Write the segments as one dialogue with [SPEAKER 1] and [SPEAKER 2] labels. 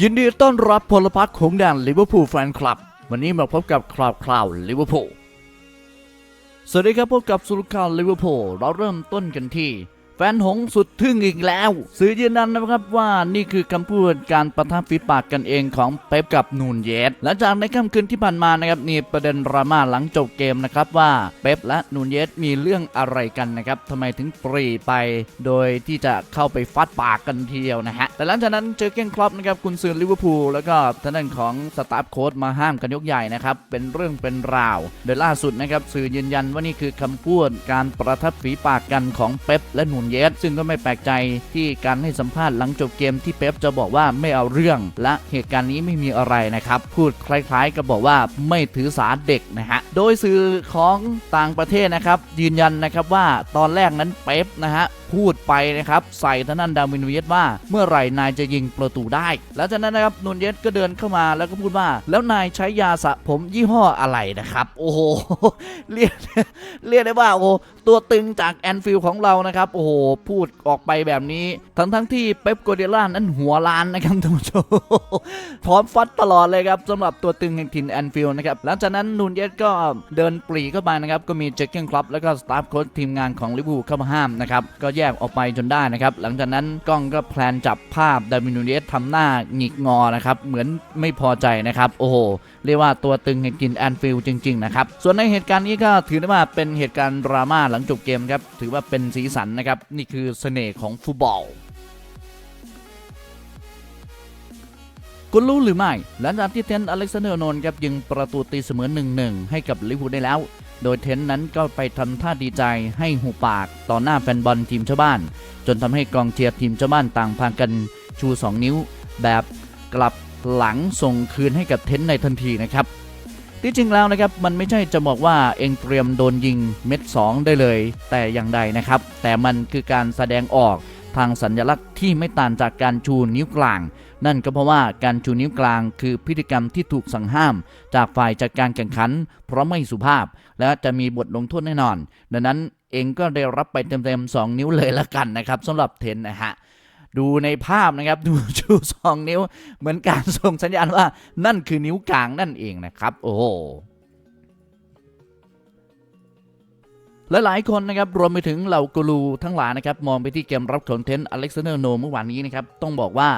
[SPEAKER 1] ยินดีต้อนรับพลพรรคของแดนลิเวอร์พูลแฟนคลับ วันนี้มาพบกับคราวคราวลิเวอร์พูลสวัสดีครับพบกับสุรข่าวลิเวอร์พูลเราเริ่มต้นกันที่ แฟนหงสุดทึ่งอีกแล้ว สื่อยืนยันนะครับว่านี่คือคำพูดการประทับฝีปากกันเองของเป๊ปกับนูนเยสหลังจากในค่ำคืนที่ผ่านมานะครับนี่ประเด็นดราม่าหลังจบเกมนะครับว่าเป๊ปและนูนเยสมีเรื่องอะไรกันนะครับทำไมถึงปรีไป โดยที่จะเข้าไปฟัดปากกันทีเดียวนะฮะแต่หลังจากนั้นเจอเก้งครอปนะครับคุณซือลิเวอร์พูลแล้วก็ทางด้านของสตาฟโค้ดมาห้ามกันยกใหญ่นะครับเป็นเรื่องเป็นราว โดยล่าสุดนะครับสื่อยืนยันว่านี่คือคำพูดการประทับฝีปากกันของเป๊ปและนูนเยสซึ่งก็ไม่แปลกใจที่การให้สัมภาษณ์หลังจบเกมที่เป๊ปจะบอกว่าไม่เอาเรื่อง และเหตุการณ์นี้ไม่มีอะไรนะครับ พูดคล้ายๆ กับบอกว่าไม่ถือสาเด็กนะฮะ โดยสื่อของต่างประเทศนะครับ ยืนยันนะครับว่าตอนแรกนั้นเป๊ปนะฮะพูดไปนะครับ ใส่ทานันดาวินเวสว่า เมื่อไหร่นายจะยิงประตูได้ แล้วจากนั้นนะครับนูนเยสก็เดินเข้ามาแล้วก็พูดว่า แล้วนายใช้ยาสระผมยี่ห้ออะไรนะครับ โอ้โหเรียกเรียกได้ว่าโอ้ตัวตึงจากแอนฟิลของเรานะครับโอ้โหพูดออกไปแบบนี้ทั้งทั้งที่เป๊ปโกเดล่านั้นหัวล้านนะครับท่านผู้ชมพร้อมฟัดตลอดเลยครับสำหรับตัวตึงแห่งถิ่นแอนฟิลนะครับหลังจากนั้นนูนเยสก็เดินปรีเข้าไปนะครับก็มีเจคเกนคลับแล้วก็สตาฟโค้ชทีมงานของลิเวอร์พูลเข้ามาห้ามนะครับก็แยกออกไปจนได้นะครับ หลังจากนั้นกล้องก็แพลนจับภาพดาวินูเยสทำหน้าหงิกงอนะครับ เหมือนไม่พอใจนะครับ โอ้โห เรียกว่าตัวตึงแห่งกินแอนฟิลจริง ๆ นะครับ ส่วนในเหตุการณ์นี้ก็ถือได้ว่าเป็นเหตุการณ์ดราม่าหลังจบเกมครับ ถือว่าเป็นสีสันนะครับ นี่คือเสน่ห์ของฟุตบอลคุณรู้หรือไม่ หลังจากที่เทนอเล็กซานเดอร์โนนครับยิงประตูตีเสมอ1-1ให้กับลิเวอร์พูลได้แล้ว โดยเทนต์นั้นก็ไปทำท่าดีใจให้หูปากต่อหน้าแฟนบอลทีมชาวบ้าน จนทำให้กองเชียร์ทีมชาวบ้านต่างพากันชู 2 นิ้ว แบบกลับหลังส่งคืนให้กับเทนต์ในทันทีนะครับที่จริงแล้วนะครับมันไม่ใช่จะบอกว่าเองเตรียมโดนยิงเม็ด 2 ได้เลย แต่อย่างใดนะครับ แต่มันคือการแสดงออก ทางสัญลักษณ์ที่ไม่ต่างจากการชูนิ้วกลาง นั่นก็เพราะว่าการชูนิ้วกลางคือพฤติกรรมที่ถูกสั่งห้าม จากฝ่ายจัดการแข่งขัน เพราะไม่สุภาพ และจะมีบทลงโทษแน่นอน ดังนั้นเองก็ได้รับไปเต็มๆ2นิ้วเลยละกันนะครับสำหรับเทนนะฮะดูในภาพนะครับดูชูสองนิ้ว เหมือนการส่งสัญญาณว่านั่นคือนิ้วกลางนั่นเองนะครับ โอ้ และหลายคนนะครับรวมไปถึงเหล่ากูรูทั้งหลายนะครับมองไปที่เกมรับของเทนต์อเล็กซานเดอร์โนเมื่อวานนี้นะครับต้องบอกว่า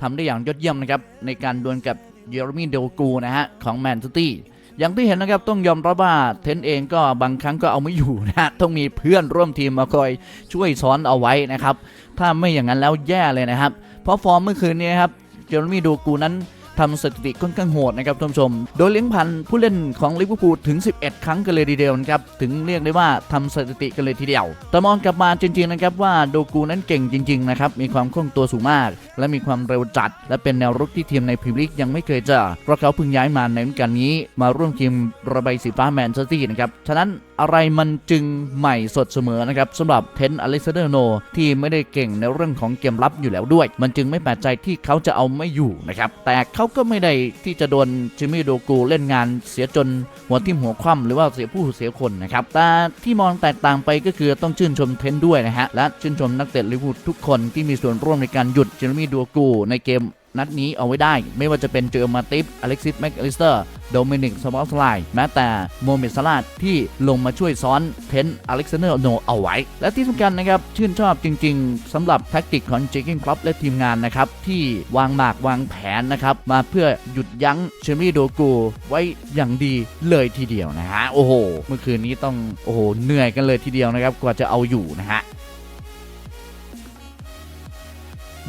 [SPEAKER 1] ทำได้อย่างยอดเยี่ยมนะครับในการดวลกับเยอร์มีเดลกูนะฮะของแมนซิตี้อย่างที่เห็นนะครับต้องยอมรับว่าเทนเองก็บางครั้งก็เอาไม่อยู่นะฮะต้องมีเพื่อนร่วมทีมมาคอยช่วยซ้อนเอาไว้นะครับถ้าไม่อย่างนั้นแล้วแย่เลยนะครับ เพราะฟอร์มเมื่อคืนนี้นะครับเจอร์มีดูกูนั้น ทำสถิติค่อนข้างโหดนะครับท่านผู้ชม โดยเลี้ยงพันผู้เล่นของลิเวอร์พูลถึง 11 ครั้งกันเลยทีเดียวนะครับถึงเรียกได้ว่าทำสถิติกันเลยทีเดียว แต่มองกลับมาจริงๆนะครับว่าโดกูนั้นเก่งจริงๆนะครับมีความคล่องตัวสูงมาก และมีความเร็วจัด และเป็นแนวรุกที่ทีมในพรีเมียร์ลีกยังไม่เคยเจอเพราะเขาเพิ่งย้ายมาในฤดูกาลนี้ มาร่วมทีมระบายสีฟ้าแมนเชสเตอร์นะครับฉะนั้น อะไรมันจึงใหม่สดเสมอนะครับสำหรับเทนอเล็กซานเดอร์โนที่ไม่ได้เก่งในเรื่องของเกมรับอยู่แล้วด้วย มันจึงไม่แปลกใจที่เขาจะเอาไม่อยู่นะครับแต่เขาก็ไม่ได้ที่จะโดนจิมมี่โดกูเล่นงานเสียจนหัวทิ่มหัวคว่ำหรือว่าเสียผู้เสียคนนะครับแต่ที่มองแตกต่างไปก็คือต้องชื่นชมเทนด้วยนะฮะและชื่นชมนักเตะลิเวอร์พูลทุกคนที่มีส่วนร่วมในการหยุดเจอร์มี่โดกูในเกม นัดนี้เอาไว้ได้ ไม่ว่าจะเป็นเจอมาติฟอเล็กซิสแม็กอลิสเตอร์โดมินิกสมอสไลแม้แต่โมเมดซาลาดที่ลงมาช่วยซ้อนเทนอเล็กซานเดอร์โนเอาไว้ และที่สำคัญนะครับ ชื่นชอบจริงๆสำหรับแท็กติกของเจคิงคลับและทีมงานนะครับ ที่วางหมากวางแผนนะครับ มาเพื่อหยุดยั้งเชอรี่โดกูไว้อย่างดีเลยทีเดียวนะฮะโอ้โห เมื่อคืนนี้ต้องโอ้โหเหนื่อยกันเลยทีเดียวนะครับกว่าจะเอาอยู่นะฮะ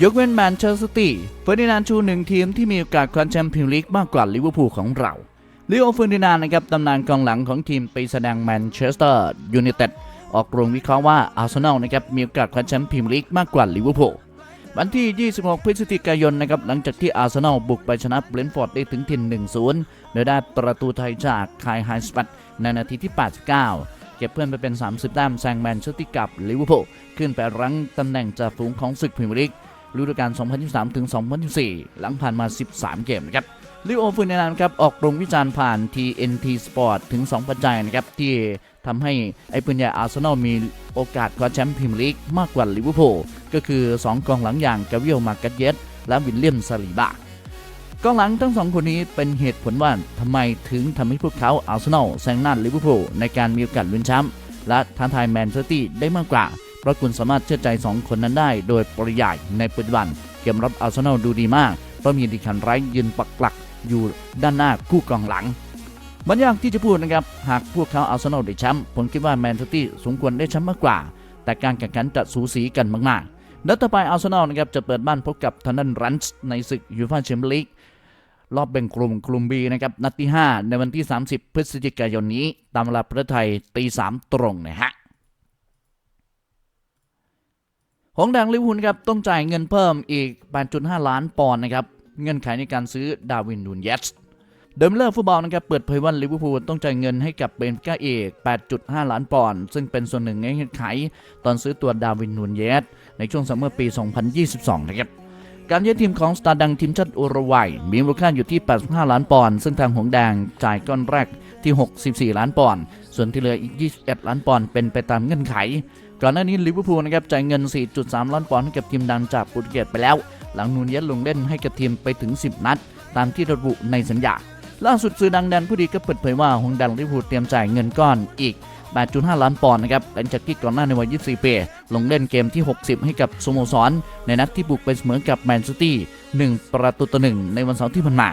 [SPEAKER 1] ยกเว้นแมนเชสเตอร์ซิตี้เฟอร์ดินานชูหนึ่งทีมที่มีโอกาสคว้าแชมป์พรีเมียร์ลีกมากกว่าลิเวอร์พูลของเราลิโอเฟอร์ดินานด์นะครับตำนานกองหลังของทีมไปแสดงแมนเชสเตอร์ยูไนเต็ดออกโรงวิเคราะห์ว่าอาร์เซนอลนะครับมีโอกาสคว้าแชมป์พรีเมียร์ลีกมากกว่าลิเวอร์พูลวันที่ 26 พฤศจิกายนนะครับหลังจากที่อาร์เซนอลบุกไปชนะเบรนฟอร์ดได้ถึงถิ่น 1-0 โดยได้ประตูไทยจากคายไฮสปัตในนาทีที่ 89 เก็บเพื่อนไปเป็น 30 แต้มแซงแมนเชสเตอร์กับลิเวอร์พูลขึ้นไปรั้งตำแหน่งจ่าฝูงของศึกพรีเมียร์ลีก ฤดูกาล 2023 ถึง 2024 หลังผ่านมา 13 เกมนะครับลิโอฟูเนนานครับออกโรงวิจารณ์ผ่าน TNT Sport ถึง 2 ปัจจัยนะครับที่ทำให้ไอ้ปืนใหญ่อาร์เซนอลมีโอกาสคว้าแชมป์พรีเมียร์ลีกมากกว่าลิเวอร์พูลก็คือ 2 กองหลังอย่างกาเวียลมาร์กัสเยสและวิลเลียมซาลีบากองหลังทั้งสองคนนี้เป็นเหตุผลว่าทำไมถึงทำให้พวกเขาอาร์เซนอลแซงหน้าลิเวอร์พูลในการมีโอกาสลุ้นแชมป์และท้าทายแมนเชสเตอร์ได้มากกว่า เพราะคุณสามารถเชื่อใจ 2 คนนั้นได้ โดยปริยายในปัจจุบัน เกมรับอาร์เซนอลดูดีมาก เพราะมีดิคันไรท์ยืนปักหลักอยู่ด้านหน้าคู่กองหลังมันยากที่จะพูดนะครับ หากพวกเขาอาร์เซนอลได้แชมป์ผมคิดว่าแมนเชสเตอร์สมควรได้แชมป์มากกว่า แต่การแข่งขันจะสูสีกันมากๆนัดต่อไปอาร์เซนอลนะครับจะเปิดบ้านพบกับทันนันรันส์ในศึกยูฟ่าแชมเปี้ยนลีกรอบแบ่งกลุ่มกลุ่ม B นะครับนัดที่ 5 ในวันที่ 30 พฤศจิกายนนี้ ตามเวลาประเทศไทยตี3ตรงนะฮะ หงส์แดงลิเวอร์พูลครับต้องจ่ายเงินเพิ่มอีก 8.5 ล้านปอนด์นะครับเงื่อนไขในการซื้อดาวินนูนเยสเดิมเลอร์ฟุตบอลนะครับเปิดเผยว่าลิเวอร์พูลต้องจ่ายเงินให้กับเบนก้าเอก8.5 ล้านปอนด์ซึ่งเป็นส่วนหนึ่งในเงื่อนไข ตอนซื้อตัวดาวินนูนเยสในช่วงซัมเมอร์ปี 2022 นะครับการย้ายทีมของสตาร์ดังทีมชาติอุรุกวัยมีมูลค่าอยู่ที่ 85 ล้านปอนด์ซึ่งทางหงแดงจ่ายก้อนแรกที่ 64 ล้านปอนด์ส่วนที่เหลืออีก 21 ล้านปอนด์เป็นไปตามเงื่อนไข ก่อนหน้านี้ลิเวอร์พูลนะครับจ่ายเงิน 4.3 ล้านปอนด์ให้กับทีมดังจากโปรตุเกสไปแล้ว หลังนูนเยสลงเล่นให้กับทีมไปถึง 10 นัด ตามที่ระบุในสัญญา ล่าสุดสื่อดังแดนผู้ดีก็เปิดเผยว่าหงส์แดงลิเวอร์พูลเตรียมจ่ายเงินก้อนอีก 8.5 ล้านปอนด์นะครับหลังจากที่ก่อนหน้าในวัย 24 ปีลงเล่นเกมที่ 60 ให้กับสโมสร ในนัดที่บุกไปเสมอกับแมนซิตี้ 1 ประตูต่อหนึ่งในวันเสาร์ที่ผ่านมา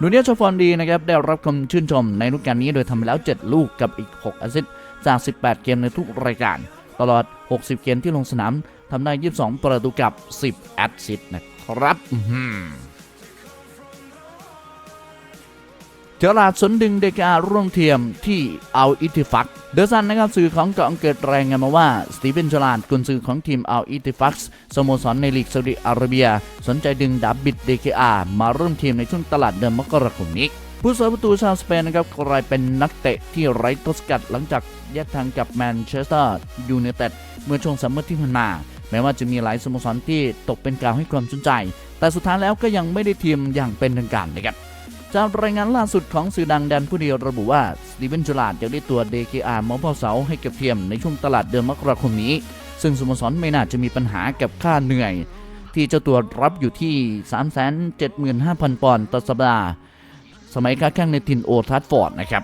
[SPEAKER 1] นูเนียโชฟอนดีนะครับได้รับคำชื่นชมในฤดูกาลนี้โดยทำไปแล้ว 7 ลูกกับอีก 6 แอสซิสต์จาก 18 เกมในทุกรายการ ตลอด 60 เกมที่ลงสนามทำได้ 22 ประตูกับ 10 แอสซิสต์นะครับอื้อหือเจอราดสนดึงเดการ่วงเทียมที่เอาอิติฟัก เดอะซันนะครับสื่อของเกาะอังกฤษรายงานมาว่า สตีเฟนจอราดกุนซือของทีมเอาอิติฟักสโมสรในลีกซาอุดิอาระเบีย สนใจดึงดับบิดเดกามาร่วมทีมในช่วงตลาดเดือนมกราคมนี้ ผู้สาประตูชาวสเปนนะครับกลายเป็นนักเตะที่ไร้ตัวสกัดหลังจากแยกทางกับแมนเชสเตอร์ยูไนเต็ดเมื่อช่วงซัมเมอร์ที่ผ่านมา แม้ว่าจะมีหลายสโมสรที่ตกเป็นกาวให้ความสนใจ แต่สุดท้ายแล้วก็ยังไม่ได้ทีมอย่างเป็นทางการนะครับจากรายงานล่าสุดของสื่อดังแดนผู้เดียวระบุว่าสตีเวนจูลาดจะได้ตัว DKR มอพอเสาให้กับเทียมในช่วงตลาดเดือนมกราคมนี้ ซึ่งสโมสรไม่น่าจะมีปัญหากับค่าเหนื่อย ที่เจ้าตัวรับอยู่ที่ 375,000 ปอนด์ต่อสัปดาห์ สมัยค้าแข่งในทินโอทัสฟอร์ดนะครับ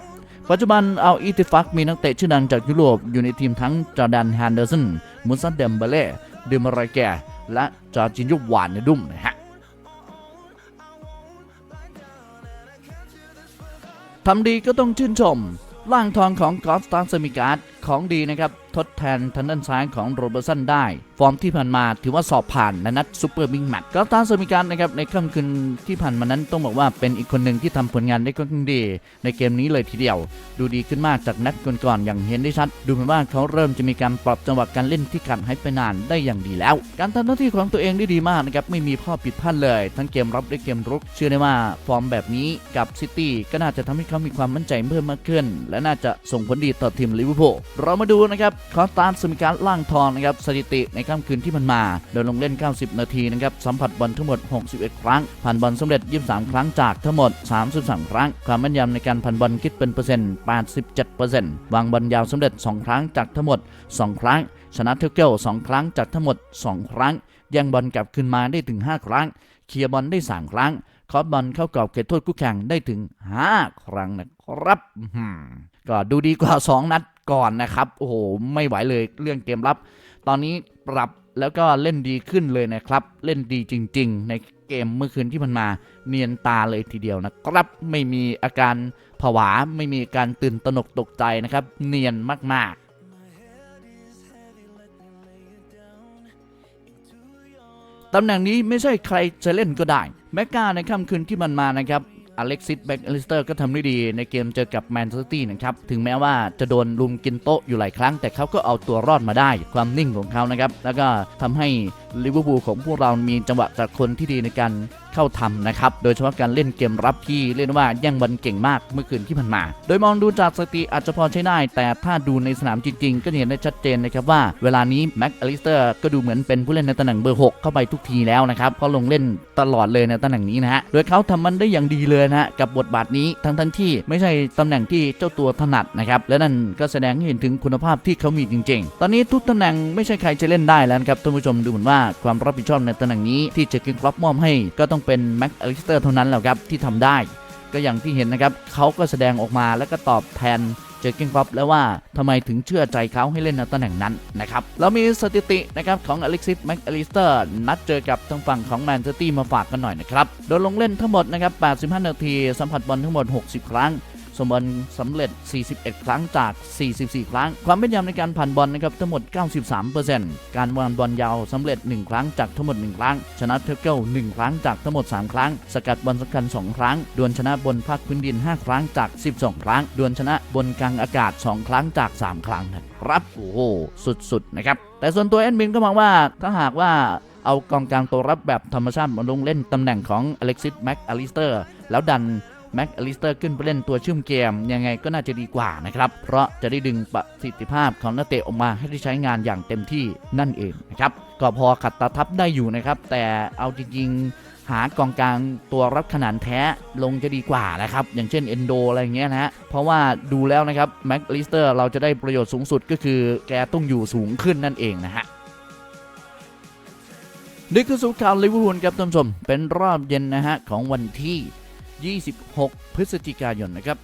[SPEAKER 1] ปัจจุบันเอาอีติฟักมีนักเตะชื่อดังจากยุโรปอยู่ในทีมทั้งจอร์แดนแฮนเดอร์สันมุซันเดมเบเล่เดมารายแกและจอร์จินยุวานในดุ่มนะฮะทำดีก็ต้องชื่นชมล่างทองของกอล์ฟสตาร์สมิการ์ด ของดีนะครับ ทดแทนทางด้านซ้ายของโรเบอร์สันได้ ฟอร์มที่ผ่านมาถือว่าสอบผ่านในนัดซูเปอร์บิงแมตช์กอล์ฟสตาร์สมิการนะครับในค่ำคืนที่ผ่านมานั้นต้องบอกว่าเป็นอีกคนหนึ่งที่ทำผลงานได้ค่อนข้างดี ในเกมนี้เลยทีเดียว ดูดีขึ้นมากจากนัดก่อนๆอย่างเห็นได้ชัด ดูเหมือนว่าเขาเริ่มจะมีการปรับจังหวะการเล่นที่ขาดหายไปนานได้อย่างดีแล้ว การทำหน้าที่ของตัวเองได้ดีมากนะครับไม่มีข้อผิดพลาดเลย ทั้งเกมรับและเกมรุก เชื่อได้ว่าฟอร์มแบบนี้กับซิตี้ก็น่าจะทำให้เขามีความมั่นใจเพิ่มมากขึ้น และน่าจะส่งผลดีต่อทีมลิเวอร์พูลเรามาดูนะครับคอสตาร์สมิการล่างทองนะครับสถิติในค่ำคืนที่มันมา โดยลงเล่น 90 นาทีนะครับสัมผัสบอลทั้งหมด 61 ครั้ง ผ่านบอลสำเร็จ 23 ครั้งจากทั้งหมด 33 ครั้ง ความแม่นยำในการผ่านบอลคิดเป็นเปอร์เซ็นต์ 87%วางบอลยาวสำเร็จ 2 ครั้งจากทั้งหมด 2 ครั้ง ชนะเทเกิล2ครั้งจากทั้งหมด 2 ครั้งแย่งบอลกลับคืนมาได้ถึง 5 ครั้ง เคลียร์บอลได้ 3 ครั้ง คอสบอลเข้ากรอบเขตโทษคู่แข่งได้ถึง 5 ครั้งนะครับก็ดูดีกว่า 2 นัด ก่อนนะครับ โอ้โห ไม่ไหวเลยเรื่องเกมรับ ตอนนี้ปรับแล้วก็เล่นดีขึ้นเลยนะครับ เล่นดีจริง ๆ ในเกมเมื่อคืนที่มันมาเนียนตาเลยทีเดียวนะครับไม่มีอาการผวาไม่มีการตื่นตระหนกตกใจนะครับ เนียนมาก ๆตำแหน่งนี้ไม่ใช่ใครจะเล่นก็ได้ แมกกาในค่ำคืนที่มันมานะครับ อเล็กซิสแบ็กอลิสเตอร์ก็ทำได้ดีในเกมเจอกับแมนเชสเตอร์ซิตี้นะครับ ถึงแม้ว่าจะโดนลุมกินโต๊ะอยู่หลายครั้ง แต่เขาก็เอาตัวรอดมาได้ความนิ่งของเขานะครับ แล้วก็ทำให้ ลิเวอร์พูลของพวกเรามีจังหวะจากคนที่ดีในการเข้าทำนะครับ โดยเฉพาะการเล่นเกมรับที่เรียกได้ว่าแย่งบอลเก่งมากเมื่อคืนที่ผ่านมา โดยมองดูจากสติอาจจะพอใช้ได้ แต่ถ้าดูในสนามจริง ๆ ก็เห็นได้ชัดเจนนะครับว่าเวลานี้แม็กอลิสเตอร์ก็ดูเหมือนเป็นผู้เล่นในตำแหน่งเบอร์ 6 เข้าไปทุกทีแล้วนะครับเพราะลงเล่นตลอดเลยในตำแหน่งนี้นะฮะ โดยเขาทำมันได้อย่างดีเลยนะฮะกับบทบาทนี้ทั้งทั้งที่ไม่ใช่ตำแหน่งที่เจ้าตัวถนัดนะครับและนั่นก็แสดงให้เห็นถึงคุณภาพที่เขามีจริง ๆ ตอนนี้ทุกตำแหน่งไม่ใช่ใครจะเล่นได้แล้วนะครับท่านผู้ชมดูเหมือนว่าความรับผิดชอบในตำแหน่งนี้ที่เจอเกินครอปมอบให้ ก็ต้องเป็นแม็กอลิสเตอร์เท่านั้นแหละครับที่ทำได้ ก็อย่างที่เห็นนะครับเขาก็แสดงออกมาแล้วก็ตอบแทนเจอเกนครอปแล้วว่าทำไมถึงเชื่อใจเขาให้เล่นในตำแหน่งนั้นนะครับแล้วมีสถิตินะครับของอเล็กซิสแม็กอลิสเตอร์นัดเจอกับทางฝั่งของแมนเชสเตอร์มาฝากกันหน่อยนะครับโดยลงเล่นทั้งหมดนะครับ85 นาทีสัมผัสบอลทั้งหมด 60 ครั้ง สมบอลสำเร็จ 41 ครั้งจาก 44 ครั้ง ความแม่นยำในการผ่านบอลนะครับทั้งหมด 93%การวางบอลยาวสำเร็จ 1 ครั้งจากทั้งหมด 1 ครั้ง ชนะเทเกิล1ครั้งจากทั้งหมด 3 ครั้ง สกัดบอลสำคัญ 2 ครั้ง ดวลชนะบนภาคพื้นดิน 5 ครั้งจาก 12 ครั้ง ดวลชนะบนกลางอากาศ 2 ครั้งจาก 3 ครั้งนะครับโอ้โหสุดๆนะครับแต่ส่วนตัวแอดมินก็มองว่าถ้าหากว่าเอากองกลางตัวรับแบบธรรมชาติมาลงเล่นตำแหน่งของอเล็กซิสแม็กอลิสเตอร์แล้วดัน แม็กอลิสเตอร์ขึ้นไปเล่นตัวเชื่อมเกม ยังไงก็น่าจะดีกว่านะครับ เพราะจะได้ดึงประสิทธิภาพของนักเตะออกมาให้ได้ใช้งานอย่างเต็มที่นั่นเองนะครับก็พอขัดตาทับได้อยู่นะครับ แต่เอาจริงๆหากองกลางตัวรับขนาดแท้ลงจะดีกว่านะครับ อย่างเช่นเอนโดอะไรเงี้ยนะฮะเพราะว่าดูแล้วนะครับแม็กอลิสเตอร์เราจะได้ประโยชน์สูงสุดก็คือแกต้องอยู่สูงขึ้นนั่นเองนะฮะนี่คือสุข่าวลิเวอร์พูลครับท่านผู้ชมเป็นรอบเย็นนะฮะของวันที่ 26 พฤศจิกายนนะครับ